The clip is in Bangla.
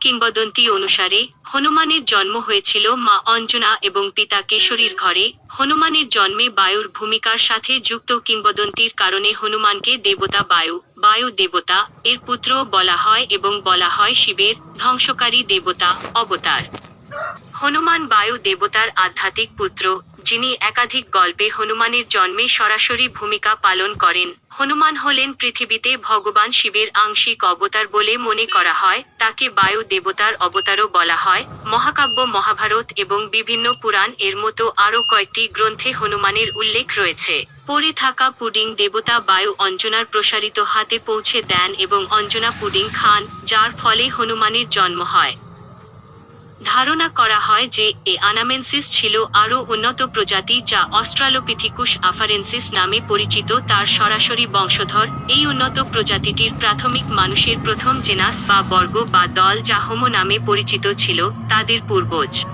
কিংবদন্তি অনুসারে, হনুমানের জন্ম হয়েছিল মা অঞ্জনা এবং পিতা কেশরীর ঘরে। হনুমানের জন্মে বায়ুর ভূমিকার সাথে যুক্ত কিংবদন্তির কারণে হনুমানকে দেবতা বায়ু বায়ু দেবতা এর পুত্র বলা হয় এবং বলা হয় শিবের ধ্বংসকারী দেবতা অবতার। হনুমান বায়ু দেবতার আধ্যাত্মিক পুত্র। যিনি একাধিক গল্পে হনুমানের জন্মে সরাসরি ভূমিকা পালন করেন। হনুমান হলেন পৃথিবীতে ভগবান শিবের আংশিক অবতার বলে মনে করা হয়, তাকে বায়ু দেবতার অবতারও বলা হয়। মহাকাব্য, মহাভারত এবং বিভিন্ন পুরাণ এর মতো আরও কয়েকটি গ্রন্থে হনুমানের উল্লেখ রয়েছে। পরে থাকা পুডিং দেবতা বায়ু অঞ্জনার প্রসারিত হাতে পৌঁছে দেন এবং অঞ্জনা পুডিং খান, যার ফলে হনুমানের জন্ম হয়। ধারণা করা হয় যে এ আনামেন্সিস ছিল আরও উন্নত প্রজাতি যা অস্ট্রালোপিথিকুস আফারেন্সিস নামে পরিচিত, তার সরাসরি বংশধর। এই উন্নত প্রজাতিটির প্রাথমিক মানুষের প্রথম জেনাস বা বর্গ বা দল যা হোমো নামে পরিচিত ছিল, তাদের পূর্বজ।